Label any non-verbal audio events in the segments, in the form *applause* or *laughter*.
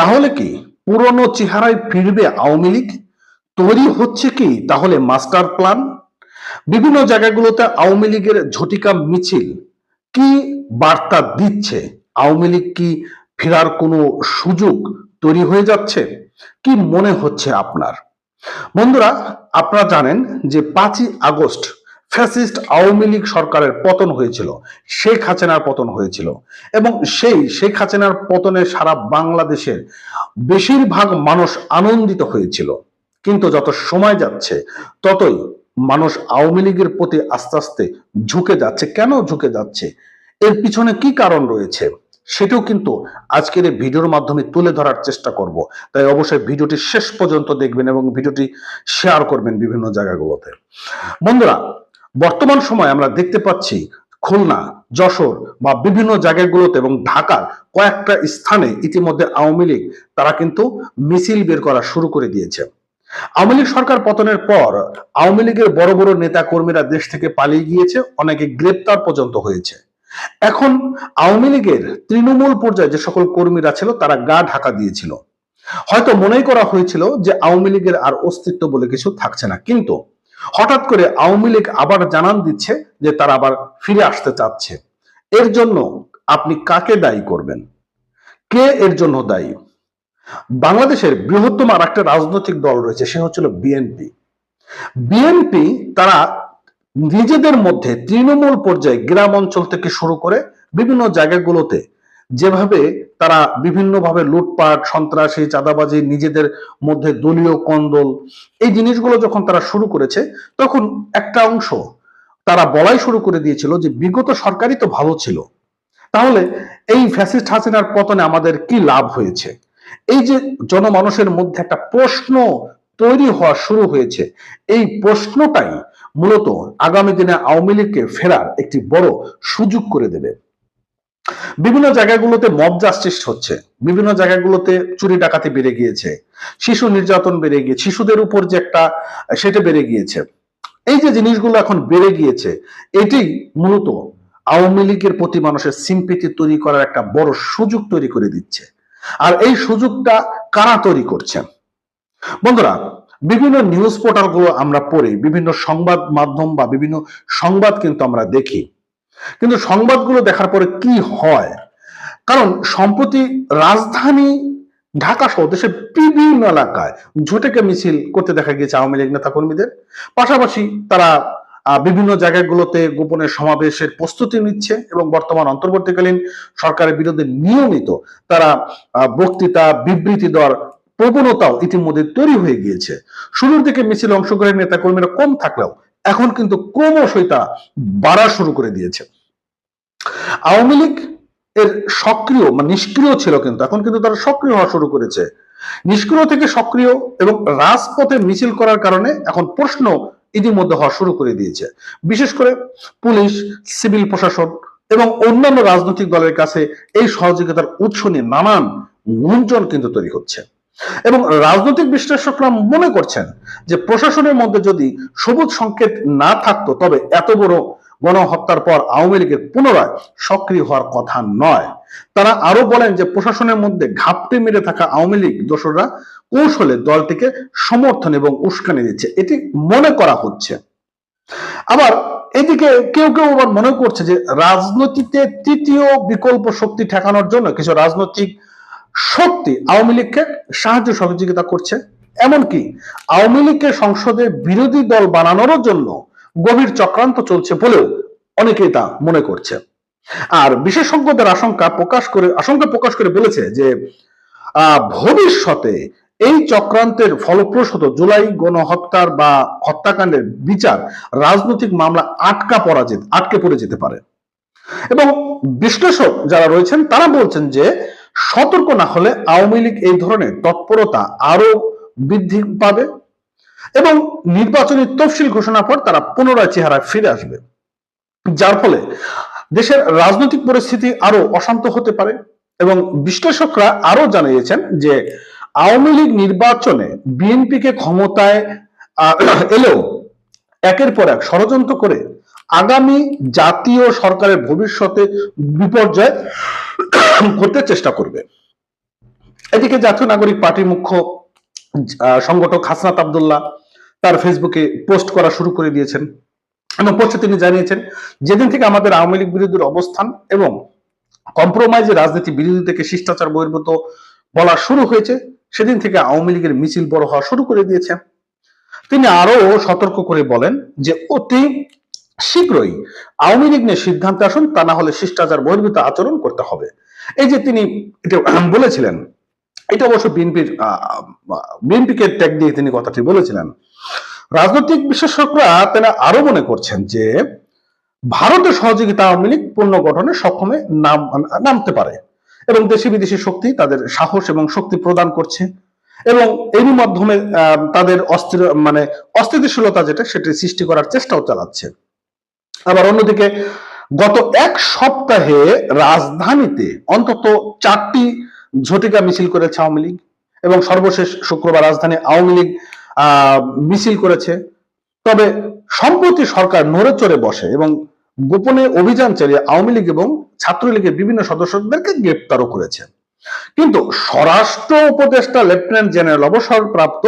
তাহলে কি পুরনো চেহারায় ফিরবে আওয়ামী লীগ? তৈরি হচ্ছে কি তাহলে মাস্টার প্ল্যান? বিভিন্ন জায়গাগুলোতে আওয়ামী লীগের ঝটিকা মিছিল। কি বার্তা দিচ্ছে? আওয়ামী লীগ কি ফেরার কোনো সুযোগ তৈরি হয়ে যাচ্ছে? কি মনে হচ্ছে আপনার? বন্ধুরা, আপনারা জানেন যে পাঁচই আগস্ট ফ্যাসিস্ট আওয়ামী লীগ সরকারের পতন হয়েছিল, শেখ হাসিনার পতন হয়েছিল এবং সেই শেখ হাসিনার পতনে সারা বাংলাদেশের বেশিরভাগ মানুষ আনন্দিত হয়েছিল। কিন্তু যত সময় যাচ্ছে, ততই মানুষ আওয়ামী লীগের প্রতি আস্তে আস্তে ঝুঁকে যাচ্ছে। কেন ঝুঁকে যাচ্ছে? এর পিছনে কি কারণ রয়েছে? সেটাও কিন্তু আজকের এই ভিডিওর মাধ্যমে তুলে ধরার চেষ্টা করব। তাই অবশ্যই ভিডিওটি শেষ পর্যন্ত দেখবেন এবং ভিডিওটি শেয়ার করবেন বিভিন্ন জায়গাগুলোতে। বন্ধুরা বর্তমান সময় আমরা দেখতে পাচ্ছি খুলনা, যশোর বা বিভিন্ন জায়গাগুলোতে এবং ঢাকার কয়েকটা স্থানে ইতিমধ্যে আওয়ামী লীগ, তারা কিন্তু মিছিল বের করা শুরু করে দিয়েছে। আওয়ামী লীগ সরকার পতনের পর আওয়ামী লীগের বড় বড় নেতা কর্মীরা দেশ থেকে পালিয়ে গিয়েছে, অনেকে গ্রেপ্তার পর্যন্ত হয়েছে। এখন আওয়ামী লীগের তৃণমূল পর্যায়ে যে সকল কর্মীরা ছিল, তারা গা ঢাকা দিয়েছিল। হয়তো মনেই করা হয়েছিল যে আওয়ামী লীগের আর অস্তিত্ব বলে কিছু থাকছে না, কিন্তু হঠাৎ করে আওয়ামী লীগ আবার জানান দিচ্ছে যে তারা আবার ফিরে আসতে চাচ্ছে। এর জন্য আপনি কাকে দায়ী করবেন? কে এর জন্য দায়ী? বাংলাদেশের বৃহত্তম আর একটা রাজনৈতিক দল রয়েছে, সে হচ্ছিল বিএনপি। বিএনপি তারা নিজেদের মধ্যে তৃণমূল পর্যায়ে গ্রাম অঞ্চল থেকে শুরু করে বিভিন্ন জায়গাগুলোতে যেভাবে তারা বিভিন্নভাবে লুটপাট, সন্ত্রাসী, চাঁদাবাজি, নিজেদের মধ্যে দলীয় কন্দল, এই জিনিসগুলো যখন তারা শুরু করেছে, তখন একটা অংশ তারা বলাই শুরু করে দিয়েছিল যে বিগত সরকারই তো ভালো ছিল। তাহলে এই ফ্যাসিস্ট হাসিনার পতনে আমাদের কি লাভ হয়েছে? এই যে জনমানুষের মধ্যে একটা প্রশ্ন তৈরি হওয়া শুরু হয়েছে, এই প্রশ্নটাই মূলত আগামী দিনে আওয়ামী লীগকে ফেরার একটি বড় সুযোগ করে দেবে। বিভিন্ন জায়গাগুলোতে মব জাস্টিস হচ্ছে। বিভিন্ন জায়গাগুলোতে চুরি ডাকাতি বেড়ে গিয়েছে। শিশু নির্যাতন বেড়ে গিয়ে, শিশুদের উপর যে একটা, সেটা বেড়ে গিয়েছে। এই যে জিনিসগুলো এখন বেড়ে গিয়েছে, এটি মূলত আওয়ামী লীগের প্রতি মানুষের সিম্পিতি তৈরি করার একটা বড় সুযোগ তৈরি করে দিচ্ছে। আর এই সুযোগটা কারা তৈরি করছে? বন্ধুরা, বিভিন্ন নিউজ পোর্টালগুলো আমরা পড়ি, বিভিন্ন সংবাদ মাধ্যম বা বিভিন্ন সংবাদ কিন্তু আমরা দেখি। কিন্তু সংবাদগুলো দেখার পরে কি হয়? কারণ সম্প্রতি রাজধানী ঢাকা সহ দেশের বিভিন্ন এলাকায় ঝুটেকে মিছিল করতে দেখা গিয়েছে আওয়ামী লীগ নেতা কর্মীদের পাশাপাশি তারা বিভিন্ন জায়গাগুলোতে গোপনে সমাবেশের প্রস্তুতি নিচ্ছে এবং বর্তমান অন্তর্বর্তীকালীন সরকারের বিরুদ্ধে নিয়মিত তারা বক্তৃতা, বিবৃতি দেওয়ার প্রবণতাও ইতিমধ্যে তৈরি হয়ে গিয়েছে। শুরুর দিকে মিছিল অংশগ্রহণের নেতা কর্মীরা কম থাকলেও এখন কিন্তু ক্রমশই তা বাড়া শুরু করে দিয়েছে। আওয়ামী লীগ এর সক্রিয় মানে নিষ্ক্রিয় ছিল কিন্তু, এখন কিন্তু তারা সক্রিয় হওয়া শুরু করেছে। নিষ্ক্রিয় থেকে সক্রিয় এবং রাজপথে মিছিল করার কারণে এখন প্রশ্ন ইতিমধ্যে হওয়া শুরু করে দিয়েছে। বিশেষ করে পুলিশ, সিভিল প্রশাসন এবং অন্যান্য রাজনৈতিক দলের কাছে এই সহযোগিতার উৎস নিয়ে নানান গুঞ্জন কিন্তু তৈরি হচ্ছে। এবং রাজনৈতিক বিশ্লেষকরা মনে করছেন যে প্রশাসনের মধ্যে যদি সবুজ সংকেত না থাকতো, তবে এত বড় গণহত্যার পর আওয়ামী লীগের পুনরায় সক্রিয় হওয়ার কথা নয়। তারা আরও বলেন যে প্রশাসনের মধ্যে ঘাপটে মেরে থাকা আওয়ামী লীগ দোসররা কৌশলে দলটিকে সমর্থন এবং উস্কানি দিচ্ছে। এটি মনে করা হচ্ছে। আবার এদিকে কেউ কেউ আবার মনে করছে যে রাজনীতিতে তৃতীয় বিকল্প শক্তি ঠেকানোর জন্য কিছু রাজনৈতিক শক্তি আওয়ামী লীগকে সাহায্য সহযোগিতা করছে। এমনকি আওয়ামী লীগকে সংসদে বিরোধী দল বানানোর জন্য গভীর চক্রান্ত চলছে বলেও অনেকেই তা মনে করছে। আর বিশেষজ্ঞদের আশঙ্কা প্রকাশ করে, আশঙ্কা প্রকাশ করে বলেছে যে ভবিষ্যতে এই চক্রান্তের ফলপ্রসূত জুলাই গণহত্যার বা হত্যাকাণ্ডের বিচার রাজনৈতিক মামলা আটকা পড়া যেতে, আটকে পড়ে যেতে পারে। এবং বিশ্লেষক যারা রয়েছেন তারা বলছেন যে সতর্ক না হলে আওয়ামী লীগ এই ধরনের তৎপরতা আরও বৃদ্ধি পাবে এবং নির্বাচনী তফসিল ঘোষণার পর তারা পুনরায় চেহারায় ফিরে আসবে। যার ফলে দেশের রাজনৈতিক পরিস্থিতি আরও অশান্ত হতে পারে এবং বিশ্লেষকরা আরও জানিয়েছেন যে আওয়ামী লীগ নির্বাচনে বিএনপিকে ক্ষমতায় এলেও একের পর এক ষড়যন্ত্র করে আগামী জাতীয় সরকারের ভবিষ্যতে বিপর্যয় করতে চেষ্টা করবে। এদিকে জাতীয় নাগরিক পার্টির মুখ্য সংগঠক হাসনাত আবদুল্লাহ তার ফেসবুকে পোস্ট করা শুরু করে দিয়েছেন এবং পোস্টে তিনি জানিয়েছেন, যেদিন থেকে আমাদের আওয়ামী লীগ বিরোধীর অবস্থান এবং কম্প্রোমাইজে রাজনীতি বিরোধী থেকে শিষ্টাচার বহির্ভূত বলা শুরু হয়েছে, সেদিন থেকে আওয়ামী লীগের মিছিল বড় হওয়া শুরু করে দিয়েছে। তিনি আরও সতর্ক করে বলেন যে অতি শীঘ্রই আওয়ামী লীগ নিয়ে সিদ্ধান্তে আসুন, তা না হলে শিষ্টাচার বহির্ভূত আচরণ করতে হবে। এই যে তিনি *clears throat* বলেছিলেন, এটা অবশ্য বিএনপির বিএনপিকে ট্যাগ দিয়ে তিনি কথাটি বলেছিলেন। রাজনৈতিক বিশেষজ্ঞরা তারা আরও মনে করছেন যে ভারতের সহযোগিতা আওয়ামী লীগ পুনর্গঠনে সক্ষমে নাম, নামতে পারে এবং দেশি বিদেশি শক্তি তাদের সাহস এবং শক্তি প্রদান করছে। এবং এরই মাধ্যমে তাদের অস্থির মানে অস্থিতিশীলতা যেটা, সেটি সৃষ্টি করার চেষ্টাও চালাচ্ছে। আবার অন্যদিকে, গত এক সপ্তাহে রাজধানীতে অন্তত চারটি ঝটিকা মিছিল করেছে আওয়ামী লীগ এবং সর্বশেষ শুক্রবার রাজধানী আওয়ামী লীগ মিছিল করেছে। তবে সম্প্রতি সরকার নড়ে চড়ে বসে এবং গোপনে অভিযান চালিয়ে আওয়ামী লীগ এবং ছাত্রলীগের বিভিন্ন সদস্যদেরকে গ্রেপ্তারও করেছে। কিন্তু স্বরাষ্ট্র উপদেষ্টা লেফটেন্যান্ট জেনারেল অবসরপ্রাপ্ত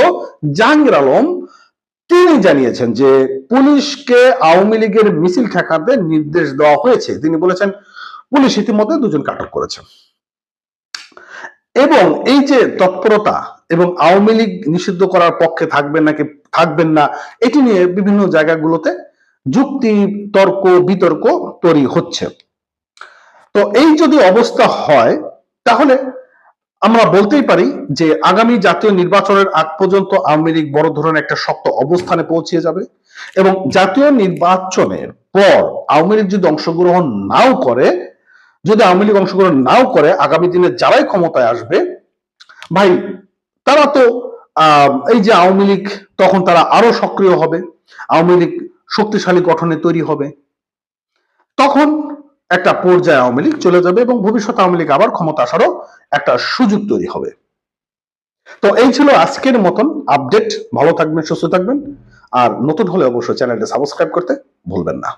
জাহাঙ্গীর আলম তিনি জানিয়েছেন যে পুলিশকে আওয়ামী লীগের মিছিল ঠেকাতে নির্দেশ দেওয়া হয়েছে। তিনি বলেছেন, পুলিশ ইতিমধ্যে দুজনকে আটক করেছে। এবং এই যে তৎপরতা এবং আওয়ামী লীগ নিষিদ্ধ করার পক্ষে থাকবেন নাকি থাকবেন না, এটি নিয়ে বিভিন্ন জায়গাগুলোতে যুক্তি, তর্ক, বিতর্ক তৈরি হচ্ছে। তো এই যদি অবস্থা হয় তাহলে আমরা বলতেই পারি যে আগামী জাতীয় নির্বাচনের আগ পর্যন্ত আওয়ামী লীগ বড় ধরনের একটা শক্ত অবস্থানে পৌঁছে যাবে এবং জাতীয় নির্বাচনের পর আওয়ামী লীগ যদি অংশগ্রহণ নাও করে, যদি আওয়ামী লীগ অংশগ্রহণ নাও করে, আগামী দিনে যারাই ক্ষমতায় আসবে, ভাই তারা তো এই যে আওয়ামী লীগ তখন তারা আরও সক্রিয় হবে, আওয়ামী লীগ শক্তিশালী গঠনে তৈরি হবে। তখন একটা পর্যায়ে আওয়ামী লীগ চলে যাবে এবং ভবিষ্যতে আওয়ামী লীগ আবার ক্ষমতা আসারও একটা সুযোগ তৈরি হবে। তো এই ছিল আজকের মতন আপডেট ভালো থাকবেন, সুস্থ থাকবেন। আর নতুন হলে অবশ্যই চ্যানেলটা সাবস্ক্রাইব করতে ভুলবেন না।